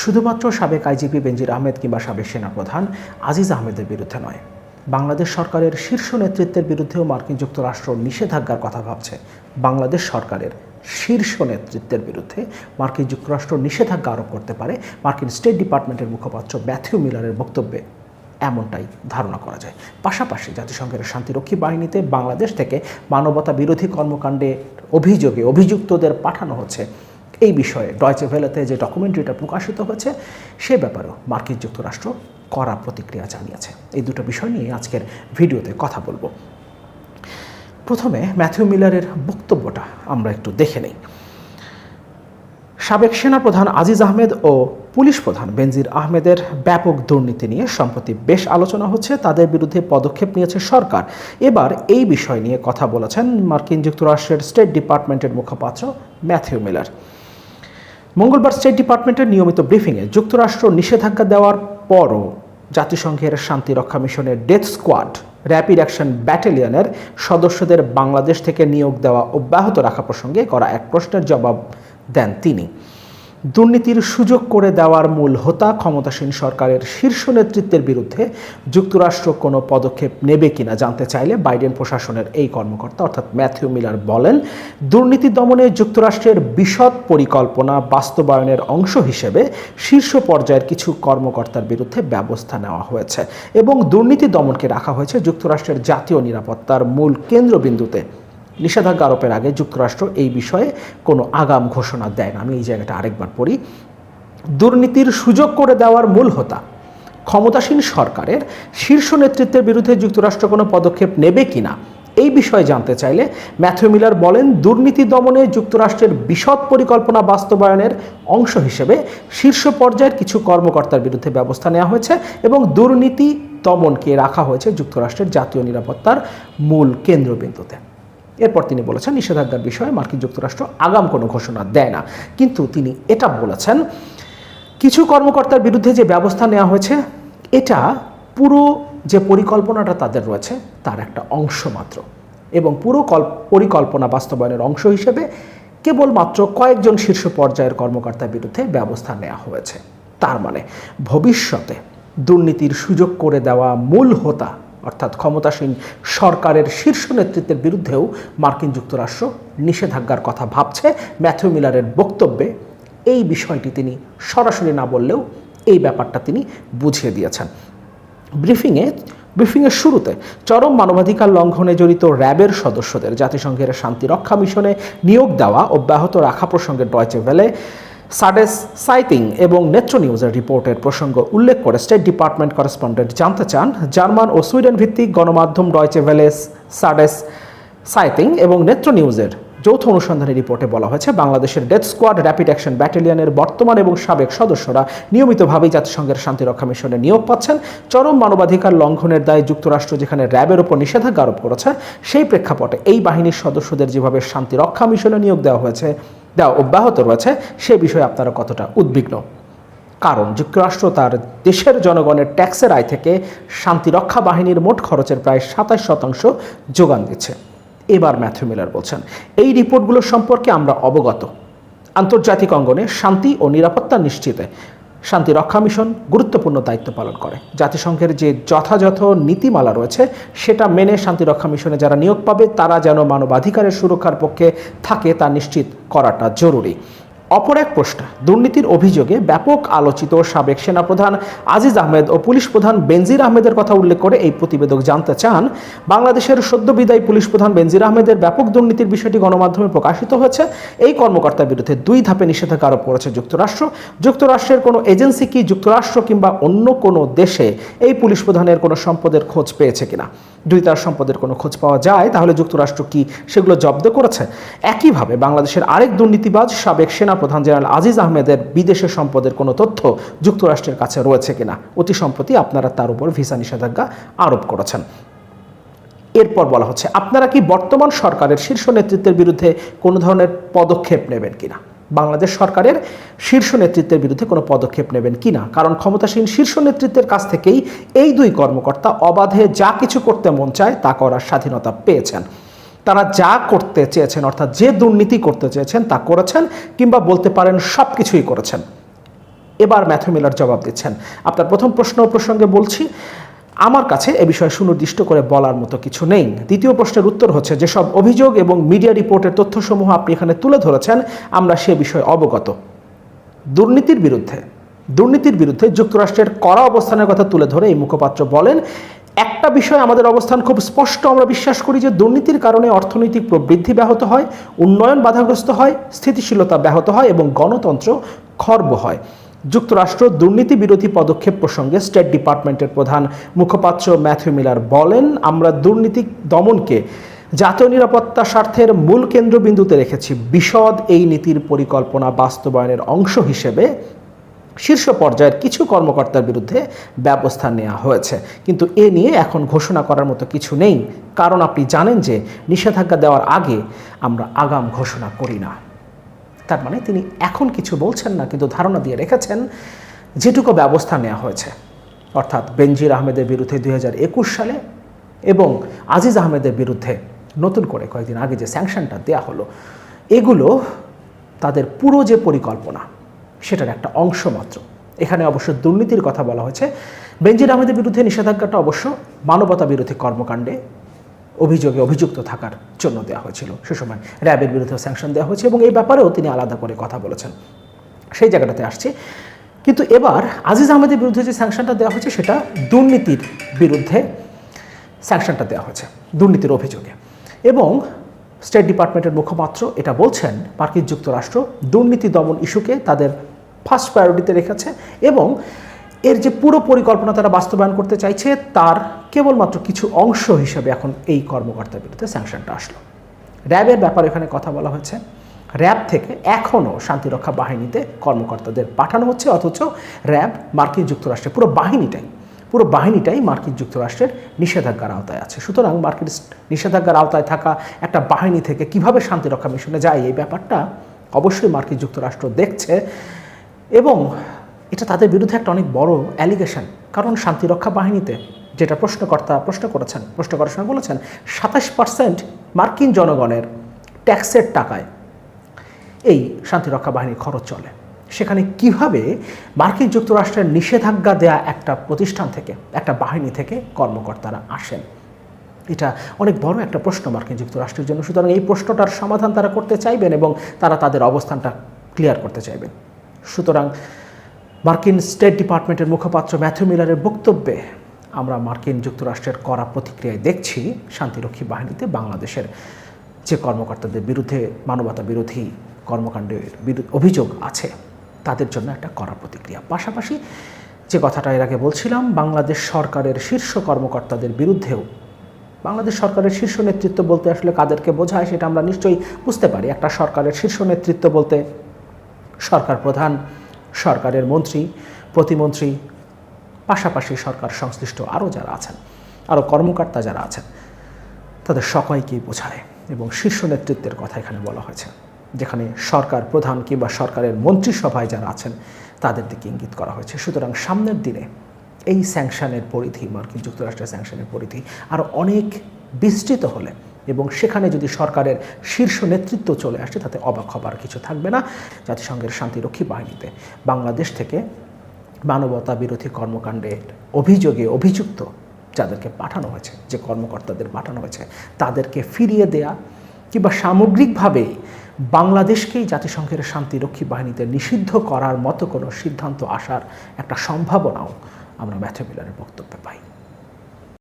শুধুমাত্র সাবেক আইজিপি বেনজির আহমেদ কিংবা সাবেক সেনাপ্রধান আজিজ আহমেদের বিরুদ্ধে নয়। বাংলাদেশ সরকারের শীর্ষ নেতৃত্বের বিরুদ্ধেও মার্কিন যুক্তরাষ্ট্র নিষেধাজ্ঞার কথা ভাবছে। বাংলাদেশ সরকারের শীর্ষ নেতৃত্বের বিরুদ্ধে মার্কিন যুক্তরাষ্ট্র নিষেধাজ্ঞা আরোপ করতে পারে মার্কিন স্টেট ডিপার্টমেন্টের মুখপাত্র ম্যাথিউ মিলারের বক্তব্যে। এমনটাই ধারণা করা যায়। পাশাপাশি জাতিসংঘের শান্তিরক্ষী বাহিনীতে বাংলাদেশ থেকে মানবতা বিরোধী কর্মকাণ্ডে অভিযোগে অভিযুক্তদের পাঠানো হচ্ছে। এই বিষয়ে ডয়চে ভেলেতে যে ডকুমেন্টারিটা প্রকাশিত হয়েছে, সে ব্যাপারেও মার্কিন যুক্তরাষ্ট্র কড়া প্রতিক্রিয়া জানিয়েছে। এই দুটো বিষয় নিয়ে আজকের ভিডিওতে কথা বলব। প্রথমে ম্যাথিউ মিলারের বক্তব্যটা আমরা একটু দেখে নেই। সাবেক সেনাপ্রধান আজিজ আহমেদ ও পুলিশ প্রধান বেনজির আহমেদের ব্যাপক দুর্নীতি নিয়ে সম্প্রতি বেশ আলোচনা হচ্ছে, তাদের বিরুদ্ধে পদক্ষেপ নিয়েছে সরকার। এবার এই বিষয় নিয়ে কথা বলেছেন মার্কিন যুক্তরাষ্ট্রের স্টেট ডিপার্টমেন্টের মুখপাত্র ম্যাথিউ মিলার। মঙ্গলবার স্টেট ডিপার্টমেন্টের নিয়মিত ব্রিফিংয়ে যুক্তরাষ্ট্র নিষেধাজ্ঞা দেওয়ার পরও জাতিসংঘের শান্তিরক্ষা মিশনের ডেথ স্কোয়াড, র্যাপিড অ্যাকশন ব্যাটালিয়নের সদস্যদের বাংলাদেশ থেকে নিয়োগ দেওয়া অব্যাহত রাখা প্রসঙ্গে করা এক প্রশ্নের জবাব দেন তিনি। দুর্নীতির সুযোগ করে দেওয়ার মূল হোতা ক্ষমতাসীন সরকারের শীর্ষ নেতৃত্বের বিরুদ্ধে যুক্তরাষ্ট্র কোনো পদক্ষেপ নেবে কিনা জানতে চাইলে বাইডেন প্রশাসনের এই কর্মকর্তা অর্থাৎ ম্যাথিউ মিলার বলেন, দুর্নীতি দমনে যুক্তরাষ্ট্রের বিশদ পরিকল্পনা বাস্তবায়নের অংশ হিসেবে শীর্ষ পর্যায়ের কিছু কর্মকর্তার বিরুদ্ধে ব্যবস্থা নেওয়া হয়েছে এবং দুর্নীতি দমনকে রাখা হয়েছে যুক্তরাষ্ট্রের জাতীয় নিরাপত্তার মূল কেন্দ্রবিন্দুতে। নিষেধাজ্ঞা আরোপের আগে যুক্তরাষ্ট্র এই বিষয়ে কোনো আগাম ঘোষণা দেয় না আমি এই জায়গাটা আরেকবার পড়ি। দুর্নীতির সুযোগ করে দেওয়ার মূল হোতা, ক্ষমতাসীন সরকারের শীর্ষ নেতৃত্বের বিরুদ্ধে যুক্তরাষ্ট্র কোনো পদক্ষেপ নেবে কিনা, এই বিষয়ে জানতে চাইলে ম্যাথিউ মিলার বলেন, দুর্নীতি দমনে যুক্তরাষ্ট্রের বিশদ পরিকল্পনা বাস্তবায়নের অংশ হিসেবে শীর্ষ পর্যায়ের কিছু কর্মকর্তার বিরুদ্ধে ব্যবস্থা নেওয়া হয়েছে এবং দুর্নীতি দমনকে রাখা হয়েছে যুক্তরাষ্ট্রের জাতীয় নিরাপত্তার মূল কেন্দ্রবিন্দুতে। এরপর তিনি বলেছেন, নিষেধাজ্ঞার বিষয়ে মার্কিন যুক্তরাষ্ট্র আগাম কোনো ঘোষণা দেয় না। কিন্তু তিনি এটা বলেছেন, কিছু কর্মকর্তার বিরুদ্ধে যে ব্যবস্থা নেওয়া হয়েছে, এটা পুরো যে পরিকল্পনাটা তাদের রয়েছে, তার একটা অংশ মাত্র। এবং পুরো কল, পরিকল্পনা বাস্তবায়নের অংশ হিসেবে কেবলমাত্র কয়েকজন শীর্ষ পর্যায়ের কর্মকর্তার বিরুদ্ধে ব্যবস্থা নেওয়া হয়েছে। তার মানে ভবিষ্যতে দুর্নীতির সুযোগ করে দেওয়া মূল হোতা অর্থাৎ ক্ষমতাসীন সরকারের শীর্ষ নেতৃত্বের বিরুদ্ধেও মার্কিন যুক্তরাষ্ট্র নিষেধাজ্ঞার কথা ভাবছে। ম্যাথিউ মিলারের বক্তব্যে এই বিষয়টি তিনি সরাসরি না বললেও এই ব্যাপারটা তিনি বুঝিয়ে দিয়েছেন। ব্রিফিংয়ে, ব্রিফিংয়ের শুরুতে চরম মানবাধিকার লঙ্ঘনে জড়িত র্যাবের সদস্যদের জাতিসংঘের শান্তিরক্ষা মিশনে নিয়োগ দেওয়া, অব্যাহত রাখা প্রসঙ্গে ডয়চে ভেলে সাডেস সাইটিং এবং নেত্র নিউজের রিপোর্টের প্রসঙ্গ উল্লেখ করে স্টেট ডিপার্টমেন্ট করেসপন্ডেন্ট জানতে চান। জার্মান ও সুইডেন ভিত্তিক গণমাধ্যম ডয়চে ভেলেস সাডেস সাইটিং এবং নেত্র নিউজের যৌথ অনুসন্ধানী রিপোর্টে বলা হয়েছে, বাংলাদেশের ডেথ স্কোয়াড র্যাপিড অ্যাকশন ব্যাটালিয়নের বর্তমান এবং সাবেক সদস্যরা নিয়মিতভাবেই জাতিসংঘের শান্তিরক্ষা মিশনে নিয়োগ পাচ্ছেন। চরম মানবাধিকার লঙ্ঘনের দায়ে যুক্তরাষ্ট্র যেখানে র্যাবের ওপর নিষেধাজ্ঞা আরোপ করেছে, সেই প্রেক্ষাপটে এই বাহিনীর সদস্যদের যেভাবে শান্তিরক্ষা মিশনে নিয়োগ দেওয়া হয়েছে দেওয়া অব্যাহত রয়েছে, সে বিষয়ে আপনারা কতটা উদ্বিগ্ন? কারণ যুক্তরাষ্ট্র তার দেশের জনগণের ট্যাক্সের আয় থেকে শান্তিরক্ষা বাহিনীর মোট খরচের প্রায় সাতাশ শতাংশ যোগান দিচ্ছে। এবার ম্যাথু মিলার বলছেন, এই রিপোর্টগুলো সম্পর্কে আমরা অবগত। আন্তর্জাতিক অঙ্গনে শান্তি ও নিরাপত্তা নিশ্চিতে শান্তি রক্ষা মিশন গুরুত্বপূর্ণ দায়িত্ব পালন করে। জাতিসংঘের যে যথাযথ নীতিমালা রয়েছে, সেটা মেনে শান্তি রক্ষা মিশনে যারা নিয়োগ পাবে, তারা যেন মানবাধিকারের সুরক্ষার পক্ষে থাকে, তা নিশ্চিত করাটা জরুরি। অপর এক প্রশ্ন দুর্নীতির অভিযোগে ব্যাপক আলোচিত সাবেক সেনাপ্রধান আজিজ আহমেদ ও পুলিশ প্রধান বেনজির আহমেদের কথা উল্লেখ করে এই প্রতিবেদক জানতে চান। বাংলাদেশের সদ্য বিদায়ী পুলিশ প্রধান বেনজির আহমেদের ব্যাপক দুর্নীতির বিষয়টি গণমাধ্যমে প্রকাশিত হয়েছে। এই কর্মকর্তার বিরুদ্ধে দুই ধাপে নিষেধাজ্ঞা আরোপ করেছে যুক্তরাষ্ট্র। যুক্তরাষ্ট্রের কোনো এজেন্সি কি যুক্তরাষ্ট্র কিংবা অন্য কোনো দেশে এই পুলিশ প্রধানের কোনো সম্পদের খোঁজ পেয়েছে কিনা? যদি তার সম্পদের কোনো খোঁজ পাওয়া যায়, তাহলে যুক্তরাষ্ট্র কি সেগুলো জব্দ করেছে? একইভাবে বাংলাদেশের আরেক দুর্নীতিবাজ সাবেক সেনা প্রধান জেনারেল আজিজ আহমেদের বিদেশের সম্পদের কোনো তথ্য যুক্তরাষ্ট্রের কাছে রয়েছে কিনা, অতি সম্প্রতি আপনারা তার উপর ভিসা নিষেধাজ্ঞা আরোপ করেছেন। এরপর বলা হচ্ছে, আপনারা কি বর্তমান সরকারের শীর্ষ নেতৃত্বের বিরুদ্ধে কোনো ধরনের পদক্ষেপ নেবেন কিনা? বাংলাদেশ সরকারের শীর্ষ নেতৃত্বের বিরুদ্ধে কোনো পদক্ষেপ নেবেন কিনা? কারণ ক্ষমতাসীন শীর্ষ নেতৃত্বের কাছ থেকেই এই দুই কর্মকর্তা অবাধে যা কিছু করতে মন চায় তা করার স্বাধীনতা পেয়েছেন। তারা যা করতে চেয়েছেন, অর্থাৎ যে দুর্নীতি করতে চেয়েছেন তা করেছেন কিংবা বলতে পারেন সব কিছুই করেছেন। এবার ম্যাথু মিলার জবাব দিচ্ছেন। আপনার প্রথম প্রশ্ন প্রসঙ্গে বলছি, আমার কাছে এ বিষয়ে সুনির্দিষ্ট করে বলার মতো কিছু নেই। দ্বিতীয় প্রশ্নের উত্তর হচ্ছে, যেসব অভিযোগ এবং মিডিয়া রিপোর্টের তথ্যসমূহ আপনি এখানে তুলে ধরেছেন, আমরা সে বিষয়ে অবগত। দুর্নীতির বিরুদ্ধে দুর্নীতির বিরুদ্ধে যুক্তরাষ্ট্রের কড়া অবস্থানের কথা তুলে ধরে এই মুখপাত্র বলেন একটা বিষয় আমাদের অবস্থান খুব স্পষ্ট, আমরা বিশ্বাস করি যে দুর্নীতির কারণে অর্থনৈতিক প্রবৃদ্ধি ব্যাহত হয়, উন্নয়ন বাধাগ্রস্ত হয়, স্থিতিশীলতা ব্যাহত হয় এবং গণতন্ত্র খর্ব হয়। যুক্তরাষ্ট্র দুর্নীতি বিরোধী পদক্ষেপ প্রসঙ্গে স্টেট ডিপার্টমেন্টের প্রধান মুখপাত্র ম্যাথিউ মিলার বলেন, আমরা দুর্নীতি দমনকে জাতীয় নিরাপত্তা স্বার্থের মূল কেন্দ্রবিন্দুতে রেখেছি। বিশদ এই নীতির পরিকল্পনা বাস্তবায়নের অংশ হিসেবে শীর্ষ পর্যায়ের কিছু কর্মকর্তার বিরুদ্ধে ব্যবস্থা নেওয়া হয়েছে। কিন্তু এ নিয়ে এখন ঘোষণা করার মতো কিছু নেই। কারণ আপনি জানেন যে নিষেধাজ্ঞা দেওয়ার আগে আমরা আগাম ঘোষণা করি না। তার মানে তিনি এখন কিছু বলছেন না, কিন্তু ধারণা দিয়ে রেখেছেন যেটুকু ব্যবস্থা নেওয়া হয়েছে। অর্থাৎ বেনজির আহমেদের বিরুদ্ধে দুই হাজার একুশ সালে এবং আজিজ আহমেদের বিরুদ্ধে নতুন করে কয়েকদিন আগে যে স্যাংশনটা দেয়া হলো, এগুলো তাদের পুরো যে পরিকল্পনা সেটার একটা অংশ মাত্র। এখানে অবশ্য দুর্নীতির কথা বলা হয়েছে। বেনজির আহমেদের বিরুদ্ধে নিষেধাজ্ঞাটা অবশ্য মানবতা বিরোধী কর্মকাণ্ডে অভিযোগে অভিযুক্ত থাকার জন্য দেওয়া হয়েছিল। সে সময় র্যাবের বিরুদ্ধে স্যাংশন দেওয়া হয়েছে এবং এই ব্যাপারেও তিনি আলাদা করে কথা বলেছেন। সেই জায়গাটাতে আসছি। কিন্তু এবার আজিজ আহমেদের বিরুদ্ধে যে স্যাংশনটা দেওয়া হয়েছে, সেটা দুর্নীতির বিরুদ্ধে স্যাংশনটা দেওয়া হয়েছে, দুর্নীতির অভিযোগে। এবং স্টেট ডিপার্টমেন্টের মুখপাত্র এটা বলছেন মার্কিন যুক্তরাষ্ট্র দুর্নীতি দমন ইস্যুকে তাদের ফার্স্ট প্রায়োরিটিতে রেখেছে এবং এর যে পুরো পরিকল্পনা তারা বাস্তবায়ন করতে চাইছে, তার কেবলমাত্র কিছু অংশ হিসেবে এখন এই কর্মকর্তার বিরুদ্ধে স্যাংশনটা আসলো। র্যাবের ব্যাপারে এখানে কথা বলা হয়েছে। র্যাব থেকে এখনও শান্তিরক্ষা বাহিনীতে কর্মকর্তাদের পাঠানো হচ্ছে, অথচ র্যাব মার্কিন যুক্তরাষ্ট্রের পুরো বাহিনীটাই পুরো বাহিনীটাই মার্কিন যুক্তরাষ্ট্রের নিষেধাজ্ঞার আওতায় আছে। সুতরাং মার্কিন নিষেধাজ্ঞার আওতায় থাকা একটা বাহিনী থেকে কীভাবে শান্তিরক্ষা মিশনে যায় এই ব্যাপারটা অবশ্যই মার্কিন যুক্তরাষ্ট্র দেখছে। এবং এটা তাদের বিরুদ্ধে একটা অনেক বড় অ্যালিগেশন কারণ শান্তিরক্ষা বাহিনীতে যেটা প্রশ্নকর্তা প্রশ্ন করেছেন প্রশ্ন করার সময় বলেছেন, সাতাশ পার্সেন্ট মার্কিন জনগণের ট্যাক্সের টাকায় এই শান্তিরক্ষা বাহিনীর খরচ চলে। সেখানে কীভাবে মার্কিন যুক্তরাষ্ট্রের নিষেধাজ্ঞা দেয়া একটা প্রতিষ্ঠান থেকে, একটা বাহিনী থেকে কর্মকর্তারা আসেন? এটা অনেক বড় একটা প্রশ্ন মার্কিন যুক্তরাষ্ট্রের জন্য। সুতরাং এই প্রশ্নটার সমাধান তারা করতে চাইবেন এবং তারা তাদের অবস্থানটা ক্লিয়ার করতে চাইবেন। সুতরাং মার্কিন স্টেট ডিপার্টমেন্টের মুখপাত্র ম্যাথু মিলারের বক্তব্যে আমরা মার্কিন যুক্তরাষ্ট্রের করা প্রতিক্রিয়ায় দেখছি শান্তিরক্ষী বাহিনীতে বাংলাদেশের যে কর্মকর্তাদের বিরুদ্ধে মানবতা বিরোধী কর্মকাণ্ডের অভিযোগ আছে, তাদের জন্য একটা কড়া প্রতিক্রিয়া। পাশাপাশি যে কথাটা এর আগে বলছিলাম, বাংলাদেশ সরকারের শীর্ষ কর্মকর্তাদের বিরুদ্ধেও, বাংলাদেশ সরকারের শীর্ষ নেতৃত্ব বলতে আসলে কাদেরকে বোঝায় সেটা আমরা নিশ্চয়ই বুঝতে পারি। একটা সরকারের শীর্ষ নেতৃত্ব বলতে সরকার প্রধান, সরকারের মন্ত্রী, প্রতিমন্ত্রী, পাশাপাশি সরকার সংশ্লিষ্ট আরও যারা আছেন, আরও কর্মকর্তা যারা আছেন, তাদের সকলকেই বোঝায় এবং শীর্ষ নেতৃত্বের কথা এখানে বলা হয়েছে, যেখানে সরকার প্রধান কিংবা সরকারের মন্ত্রিসভায় যারা আছেন, তাদের দিকে ইঙ্গিত করা হয়েছে। সুতরাং সামনের দিনে এই স্যাংশনের পরিধি, মার্কিন যুক্তরাষ্ট্রের স্যাংশনের পরিধি আরও অনেক বিস্তৃত হলে এবং সেখানে যদি সরকারের শীর্ষ নেতৃত্ব চলে আসে, তাতে অবাক হবার কিছু থাকবে না। জাতিসংঘের শান্তিরক্ষী বাহিনীতে বাংলাদেশ থেকে মানবতা বিরোধী কর্মকাণ্ডের অভিযোগে অভিযুক্ত যাদেরকে পাঠানো হয়েছে, যে কর্মকর্তাদের পাঠানো হয়েছে, তাদেরকে ফিরিয়ে দেয়া কিংবা সামগ্রিকভাবে বাংলাদেশকেই জাতিসংঘের শান্তিরক্ষী বাহিনীতে নিষিদ্ধ করার মতো কোনো সিদ্ধান্ত আসার একটা সম্ভাবনাও আমরা ম্যাথু মিলারের বক্তব্যে পাই।